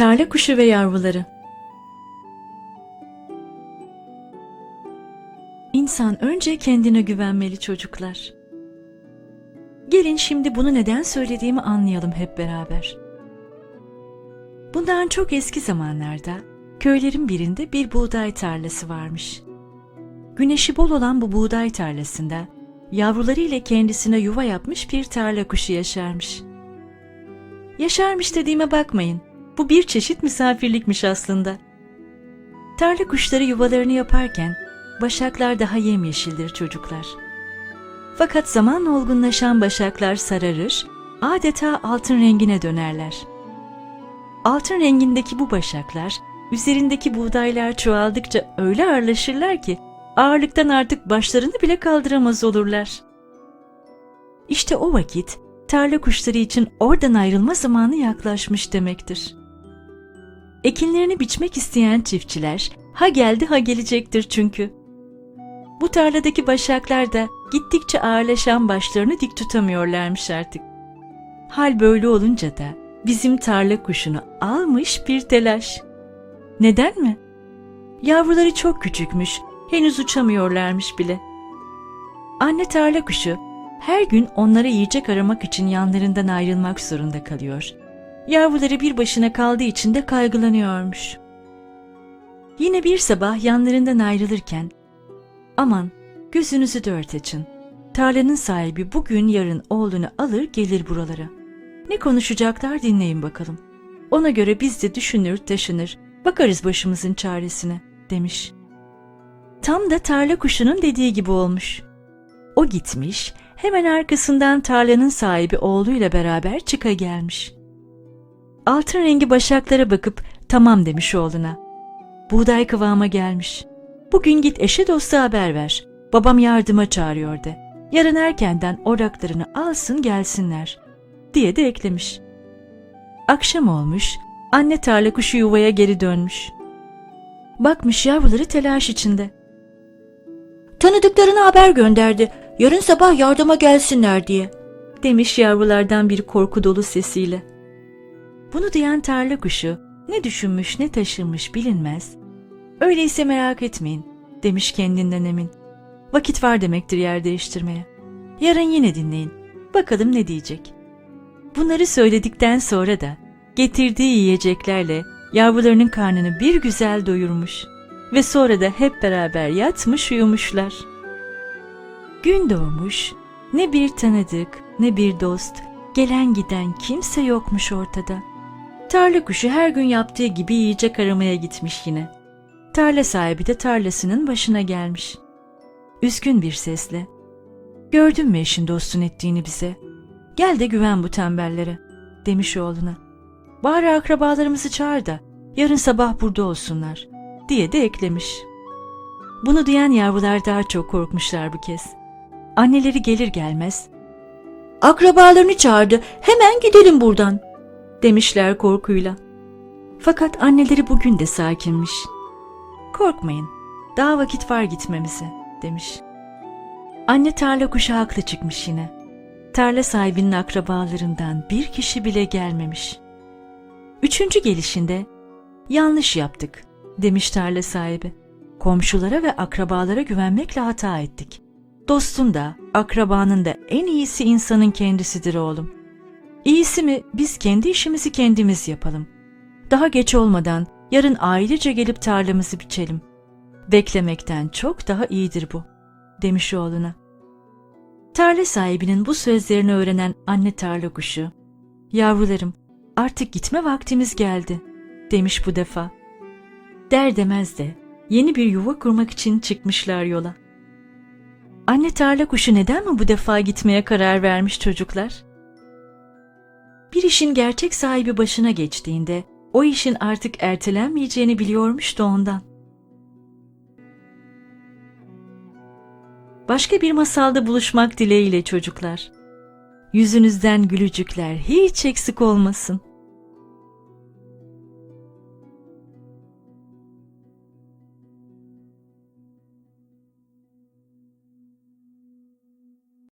Tarla kuşu ve yavruları. İnsan önce kendine güvenmeli çocuklar. Gelin şimdi bunu neden söylediğimi anlayalım hep beraber. Bundan çok eski zamanlarda köylerin birinde bir buğday tarlası varmış. Güneşi bol olan bu buğday tarlasında yavruları ile kendisine yuva yapmış bir tarla kuşu yaşarmış. Yaşarmış dediğime bakmayın. Bu bir çeşit misafirlikmiş aslında. Tarla kuşları yuvalarını yaparken başaklar daha yemyeşildir çocuklar. Fakat zamanla olgunlaşan başaklar sararır, adeta altın rengine dönerler. Altın rengindeki bu başaklar, üzerindeki buğdaylar çoğaldıkça öyle ağırlaşırlar ki ağırlıktan artık başlarını bile kaldıramaz olurlar. İşte o vakit tarla kuşları için oradan ayrılma zamanı yaklaşmış demektir. Ekinlerini biçmek isteyen çiftçiler ha geldi ha gelecektir çünkü. Bu tarladaki başaklar da gittikçe ağırlaşan başlarını dik tutamıyorlarmış artık. Hal böyle olunca da bizim tarla kuşunu almış bir telaş. Neden mi? Yavruları çok küçükmüş, henüz uçamıyorlarmış bile. Anne tarla kuşu her gün onlara yiyecek aramak için yanlarından ayrılmak zorunda kalıyor. Yavruları bir başına kaldığı için de kaygılanıyormuş. Yine bir sabah yanlarından ayrılırken Aman gözünüzü dört açın. Tarlanın sahibi bugün yarın oğlunu alır gelir buralara. Ne konuşacaklar dinleyin bakalım. Ona göre biz de düşünür taşınır bakarız başımızın çaresine demiş. Tam da tarla kuşunun dediği gibi olmuş. O gitmiş hemen arkasından tarlanın sahibi oğluyla beraber çıka gelmiş. Altın rengi başaklara bakıp tamam demiş oğluna. Buğday kıvama gelmiş. Bugün git eşe dosta haber ver. Babam yardıma çağırıyor de. Yarın erkenden oraklarını alsın gelsinler. Diye de eklemiş. Akşam olmuş, anne tarla kuşu yuvaya geri dönmüş. Bakmış yavruları telaş içinde. Tanıdıklarına haber gönderdi. Yarın sabah yardıma gelsinler diye. Demiş yavrulardan bir korku dolu sesiyle. Bunu duyan tarla kuşu ne düşünmüş ne taşınmış bilinmez. Öyleyse merak etmeyin demiş kendinden emin. Vakit var demektir yer değiştirmeye. Yarın yine dinleyin. Bakalım ne diyecek. Bunları söyledikten sonra da getirdiği yiyeceklerle yavrularının karnını bir güzel doyurmuş ve sonra da hep beraber yatmış uyumuşlar. Gün doğmuş, ne bir tanıdık ne bir dost, gelen giden kimse yokmuş ortada. Tarla kuşu her gün yaptığı gibi yiyecek aramaya gitmiş yine. Tarla sahibi de tarlasının başına gelmiş. Üzgün bir sesle. Gördün mü eşin dostun ettiğini bize? Gel de güven bu tembellere, demiş oğluna. Bari akrabalarımızı çağır da yarın sabah burada olsunlar, diye de eklemiş. Bunu duyan yavrular daha çok korkmuşlar bu kez. Anneleri gelir gelmez, Akrabalarını çağırdı. Hemen gidelim buradan. Demişler korkuyla. Fakat anneleri bugün de sakinmiş. Korkmayın, daha vakit var gitmemize, demiş. Anne tarla kuşu haklı çıkmış yine. Tarla sahibinin akrabalarından bir kişi bile gelmemiş. Üçüncü gelişinde, yanlış yaptık, demiş tarla sahibi. Komşulara ve akrabalara güvenmekle hata ettik. Dostun da, akrabanın da en iyisi insanın kendisidir oğlum. İyisi mi biz kendi işimizi kendimiz yapalım. Daha geç olmadan yarın ailece gelip tarlamızı biçelim. Beklemekten çok daha iyidir bu, demiş oğluna. Tarla sahibinin bu sözlerini öğrenen anne tarla kuşu, yavrularım artık gitme vaktimiz geldi, demiş bu defa. Der demez de yeni bir yuva kurmak için çıkmışlar yola. Anne tarla kuşu neden mi bu defa gitmeye karar vermiş çocuklar? Bir işin gerçek sahibi başına geçtiğinde o işin artık ertelenmeyeceğini biliyormuş da ondan. Başka bir masalda buluşmak dileğiyle çocuklar. Yüzünüzden gülücükler hiç eksik olmasın.